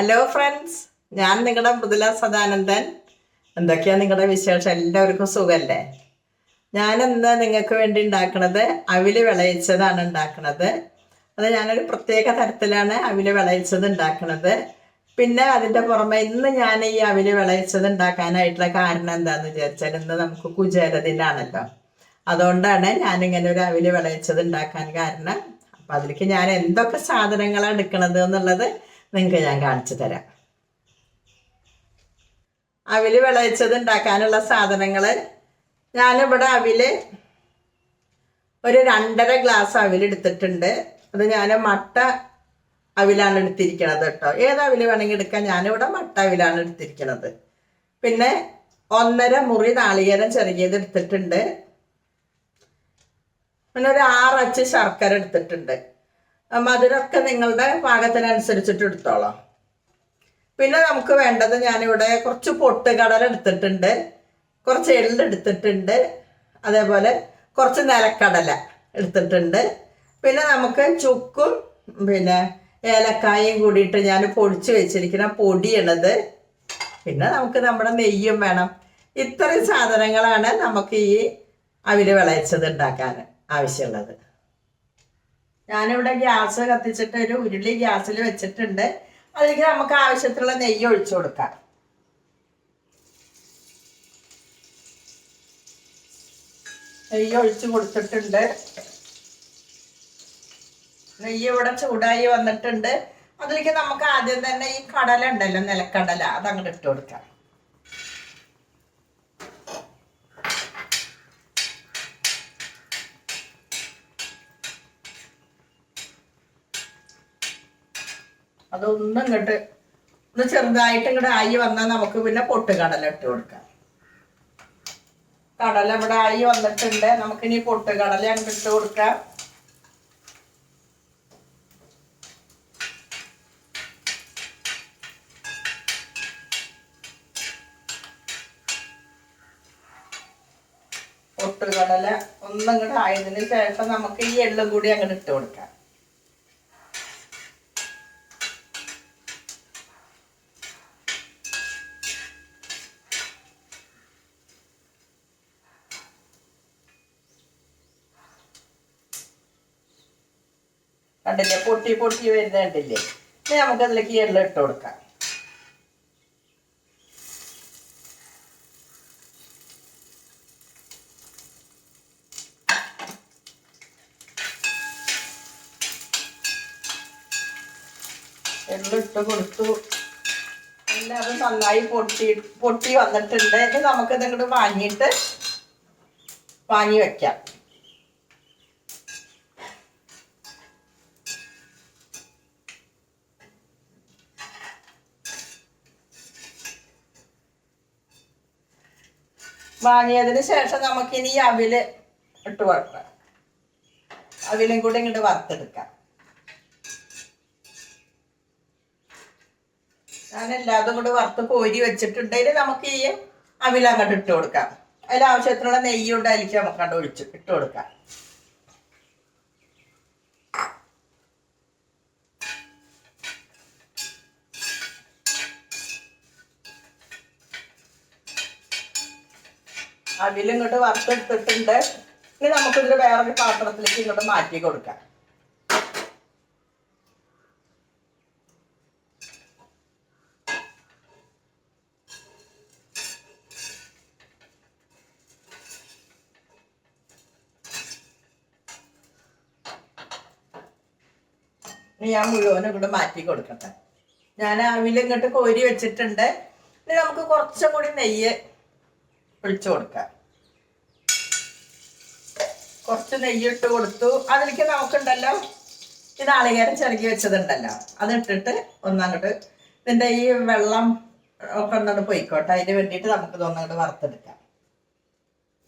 Hello friends ഞാൻ നിങ്ങളുടെ മൃദുല സദാനന്ദൻ. എന്തൊക്കെയാ നിങ്ങളുടെ വിശേഷം? എല്ലാവർക്കും സുഖമല്ലേ ഇന്ന് നിങ്ങൾക്ക് വേണ്ടി ഉണ്ടാക്കുന്നത് അവിൽ വിളയിച്ചതാണ് ഉണ്ടാക്കുന്നത് അത് ഞാനൊരു പ്രത്യേക തരത്തിലാണ് അവിൽ വിളയിച്ചത് ഉണ്ടാക്കുന്നത് പിന്നെ അതിന്റെ പുറമെ ഇന്ന് ഞാൻ ഈ അവിൽ വിളയിച്ചത് ഉണ്ടാക്കാനായിട്ടുള്ള കാരണം എന്താണെന്ന് വിചാരിച്ചാൽ ഇന്ന് നമുക്ക് കുചേല ദിനാണല്ലോ. അതുകൊണ്ടാണ് ഞാനിങ്ങനെ ഒരു അവിൽ വിളയിച്ചത് ഉണ്ടാക്കാൻ കാരണം. അപ്പം അതിലേക്ക് ഞാൻ എന്തൊക്കെ സാധനങ്ങളാണ് എടുക്കണത് എന്നുള്ളത് നിങ്ങൾക്ക് ഞാൻ കാണിച്ചു തരാം. അവിൽ വിളയിച്ചത് ഉണ്ടാക്കാനുള്ള സാധനങ്ങൾ ഞാനിവിടെ അവിൽ ഒരു രണ്ടര ഗ്ലാസ് അവിൽ എടുത്തിട്ടുണ്ട്. അത് ഞാൻ മട്ട അവിലാണ് എടുത്തിരിക്കണത് കേട്ടോ. ഏത് അവിൽ വേണമെങ്കിൽ എടുക്കാം. ഞാനിവിടെ മട്ട അവിലാണ് എടുത്തിരിക്കണത്. പിന്നെ ഒന്നര മുറി നാളികേരം ചെറുകിയത് എടുത്തിട്ടുണ്ട്. പിന്നെ ഒരു ആറച്ച് ശർക്കര എടുത്തിട്ടുണ്ട്. മധുരമൊക്കെ നിങ്ങളുടെ പാകത്തിനനുസരിച്ചിട്ട് എടുത്തോളാം പിന്നെ നമുക്ക് വേണ്ടത് ഞാനിവിടെ കുറച്ച് പൊട്ടുകടല എടുത്തിട്ടുണ്ട്. കുറച്ച് എള്ളെടുത്തിട്ടുണ്ട് അതേപോലെ കുറച്ച് നിലക്കടല എടുത്തിട്ടുണ്ട്. പിന്നെ നമുക്ക് ചുക്കും പിന്നെ ഏലക്കായും കൂടിയിട്ട് ഞാൻ പൊടിച്ച് വെച്ചിരിക്കുന്ന പൊടിയണത്. പിന്നെ നമുക്ക് നമ്മുടെ നെയ്യും വേണം. ഇത്രയും സാധനങ്ങളാണ് നമുക്ക് ഈ അവിൽ വിളയിച്ചത് ഉണ്ടാക്കാൻ ആവശ്യമുള്ളത്. ഞാനിവിടെ ഗ്യാസ് കത്തിച്ചിട്ട് ഒരു ഉരുളി ഗ്യാസിൽ വെച്ചിട്ടുണ്ട്. അതിലേക്ക് നമുക്ക് ആവശ്യത്തിലുള്ള നെയ്യ് ഒഴിച്ചു കൊടുക്കാം. നെയ്യ് ഒഴിച്ചു കൊടുത്തിട്ടുണ്ട്. നെയ്യ് ഇവിടെ ചൂടായി വന്നിട്ടുണ്ട്. അതിലേക്ക് നമുക്ക് ആദ്യം തന്നെ ഈ കടല ഉണ്ടല്ലോ നിലക്കടല അത് അങ്ങോട്ട് ഇട്ട് കൊടുക്കാം. അതൊന്നും ഇങ്ങോട്ട് ഒന്ന് ചെറുതായിട്ട് ഇങ്ങോട്ട് ആയി വന്നാൽ നമുക്ക് പിന്നെ പൊട്ട് കടല ഇട്ട് കൊടുക്കാം. കടല ഇവിടെ ആയി വന്നിട്ടുണ്ട്. നമുക്കിനി പൊട്ട് കടല ഇട്ട് കൊടുക്കാം. പൊട്ടുകടല ഒന്നും ഇങ്ങോട്ട് ആയതിനു ശേഷം നമുക്ക് ഈ എള്ളും കൂടി അങ്ങോട്ട് ഇട്ട് കൊടുക്കാം. കണ്ടില്ലേ? പൊട്ടി പൊട്ടി വരുന്ന കണ്ടില്ലേ ഇനി നമുക്ക് അതിലേക്ക് എള്ള ഇട്ട് കൊടുക്കാം. എള്ളിട്ട് കൊടുത്തു. എല്ലാവരും നന്നായി പൊട്ടി പൊട്ടി വന്നിട്ടുണ്ട്. ഇനി നമുക്ക് ഇങ്ങോട്ട് വാങ്ങിയിട്ട് വാങ്ങി വെക്കാം. വാങ്ങിയതിന് ശേഷം നമുക്കിനി അവിൽ ഇട്ട് വറുക്കാം. അവിലും കൂടി ഇങ്ങോട്ട് വറുത്തെടുക്കാം. ഞാൻ എല്ലാതും കൂടി വറുത്ത് കോരി വെച്ചിട്ടുണ്ടെങ്കിൽ നമുക്ക് ഈ അവിൽ അങ്ങോട്ട് ഇട്ട് കൊടുക്കാം. അതിൽ ആവശ്യത്തിനുള്ള നെയ്യുണ്ടായിരിക്കും നമുക്ക് അങ്ങോട്ട് ഒഴിച്ച് ഇട്ട് കൊടുക്കാം. അവിൽ ഇങ്ങോട്ട് വറുത്തെടുത്തിട്ടുണ്ട്. ഇനി നമുക്ക് നമുക്കിതിൽ വേറൊരു പാത്രത്തിലേക്ക് ഇങ്ങോട്ട് മാറ്റി കൊടുക്കാം. ഞാൻ മുഴുവനും ഇങ്ങോട്ട് മാറ്റി കൊടുക്കട്ടെ. ഞാൻ അവിൽ ഇങ്ങോട്ട് കോരി വെച്ചിട്ടുണ്ട്. ഇനി നമുക്ക് കുറച്ചും കൂടി നെയ്യ് ഒഴിച്ചു കൊടുക്കാം കുറച്ച് നെയ്യ് ഇട്ട് കൊടുത്തു. അതിലേക്ക് നമുക്കുണ്ടല്ലോ ഈ നാളികേരം ചിറകി വെച്ചതുണ്ടല്ലോ. അതിട്ടിട്ട് ഒന്നങ്ങോട്ട് ഇതിന്റെ ഈ വെള്ളം ഒക്കെ ഒന്നുകൊണ്ട് പോയിക്കോട്ടെ. അതിന് വേണ്ടിയിട്ട് നമുക്ക് ഇതൊന്നങ്ങോട്ട് വറുത്തെടുക്കാം.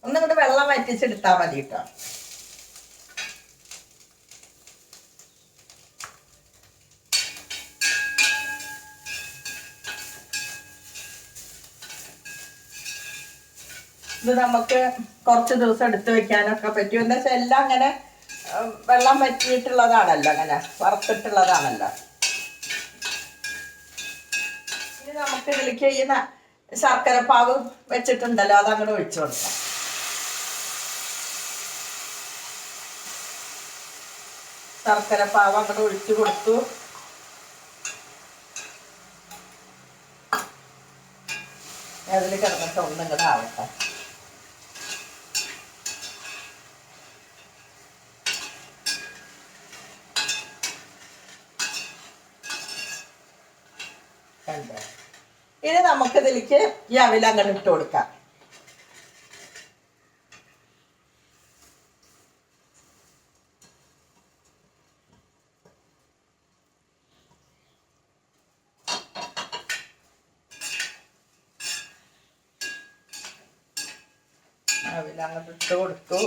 ഒന്നങ്ങോട്ട് വെള്ളം വറ്റിച്ചെടുത്താൽ മതി കേട്ടോ ഇത് നമുക്ക് കുറച്ച് ദിവസം എടുത്തു വെക്കാനൊക്കെ പറ്റും. എന്താ വെച്ചാൽ എല്ലാം അങ്ങനെ വെള്ളം വറ്റിയിട്ടുള്ളതാണല്ലോ അങ്ങനെ വറുത്തിട്ടുള്ളതാണല്ലോ. ഇനി നമുക്ക് ഇതിലേക്ക് ഈ ശർക്കര പാവ് വെച്ചിട്ടുണ്ടല്ലോ അത് അങ്ങോട്ട് ഒഴിച്ചു കൊടുക്കാം. ശർക്കര പാവ് അങ്ങോട്ട് ഒഴിച്ചു കൊടുത്തു. അതിൽ കിടന്നിട്ട് ഒന്നും കൂടെ ആവട്ടെ കണ്ടോ ഇനി നമുക്ക് ഇതിലേക്ക് ഈ അവിൽ അങ്ങോട്ട് ഇട്ട് കൊടുക്കാം. അവിൽ അങ്ങോട്ട് ഇട്ട് കൊടുത്തു.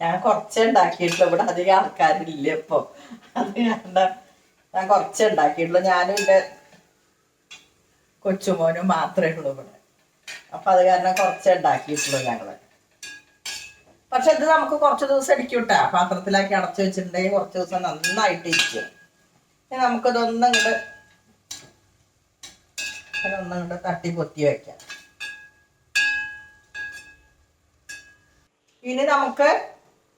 ഞാൻ കുറച്ചേ ഉണ്ടാക്കിയിട്ടുള്ളൂ. ഇവിടെ അധികം ആൾക്കാരില്ല ഇപ്പൊ. അത് കാരണം ഞാൻ കുറച്ചേ ഉണ്ടാക്കിയിട്ടുള്ളൂ. ഞാനും എന്റെ കൊച്ചുമോനും മാത്രമേ ഉള്ളൂ ഇവിടെ. അപ്പൊ അത് കാരണം കുറച്ചേ ഉണ്ടാക്കിയിട്ടുള്ളൂ പക്ഷെ ഇത് നമുക്ക് കുറച്ച് ദിവസം ഇരിക്കൂട്ടാ പാത്രത്തിലാക്കി അടച്ചു വെച്ചിട്ടുണ്ടെങ്കിൽ കുറച്ച് ദിവസം നന്നായിട്ട് ഇരിക്കും നമുക്കിതൊന്നും ഇങ്ങോട്ട് തട്ടി പൊത്തി വെക്കാം. ഇനി നമുക്ക്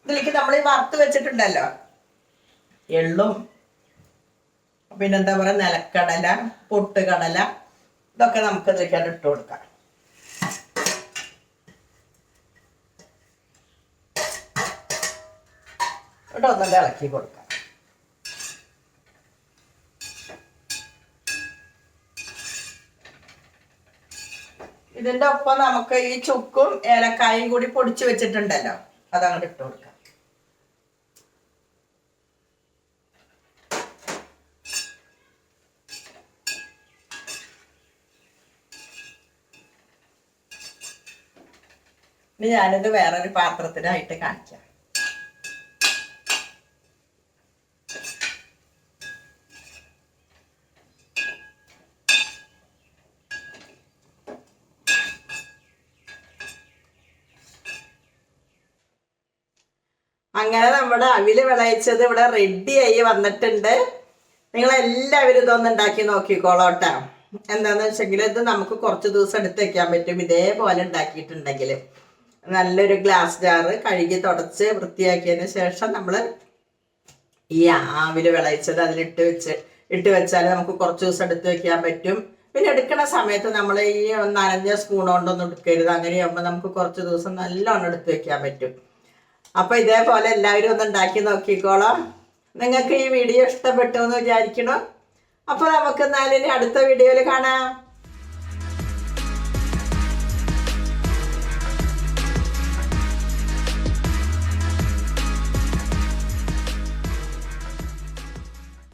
ഇതിലേക്ക് നമ്മൾ ഈ വറുത്ത് വെച്ചിട്ടുണ്ടല്ലോ. എള്ളും പിന്നെന്താ പറയുക നിലക്കടല പൊട്ടുകടല ഇതൊക്കെ നമുക്ക് ഇതിലേക്കാണ് ഇട്ട് കൊടുക്കാം. ഇവിടെ നല്ല ഇളക്കി കൊടുക്കാം. ഇതിന്റെ ഒപ്പം നമുക്ക് ഈ ചുക്കും ഏലക്കായും കൂടി പൊടിച്ചു വെച്ചിട്ടുണ്ടല്ലോ അതങ്ങോട്ട് ഇട്ട് കൊടുക്കാം. ഇനി ഞാനിത് വേറൊരു പാത്രത്തിലായിട്ട് കാണിക്കാം. അങ്ങനെ നമ്മുടെ അവിൽ വിളയിച്ചത് ഇവിടെ റെഡിയായി വന്നിട്ടുണ്ട്. നിങ്ങൾ എല്ലാവരും ഇതൊന്ന് ഉണ്ടാക്കി നോക്കിക്കോളോട്ടാ. എന്താന്ന് വെച്ചെങ്കിൽ ഇത് നമുക്ക് കുറച്ച് ദിവസം എടുത്ത് വെക്കാൻ പറ്റും. ഇതേപോലെ ഉണ്ടാക്കിയിട്ടുണ്ടെങ്കിൽ നല്ലൊരു ഗ്ലാസ് ജാറ് കഴുകി തുടച്ച് വൃത്തിയാക്കിയതിന് ശേഷം നമ്മൾ ഈ ആവിൽ വിളയിച്ചത് അതിലിട്ട് വെച്ച് ഇട്ട് വെച്ചാൽ നമുക്ക് കുറച്ച് ദിവസം എടുത്ത് വെക്കാൻ പറ്റും. പിന്നെ എടുക്കുന്ന സമയത്ത് നമ്മൾ ഈ നനഞ്ഞ സ്പൂൺ കൊണ്ടൊന്നും എടുക്കരുത്. അങ്ങനെയാകുമ്പോൾ നമുക്ക് കുറച്ച് ദിവസം നല്ലോണം എടുത്ത് വെക്കാൻ പറ്റും. അപ്പൊ ഇതേപോലെ എല്ലാവരും ഒന്ന് ഉണ്ടാക്കി നോക്കിക്കോളാം. നിങ്ങൾക്ക് ഈ വീഡിയോ ഇഷ്ടപ്പെട്ടു എന്ന് വിചാരിക്കണം അപ്പൊ നമുക്ക് എന്നാലും ഇനി അടുത്ത വീഡിയോയിൽ കാണാം.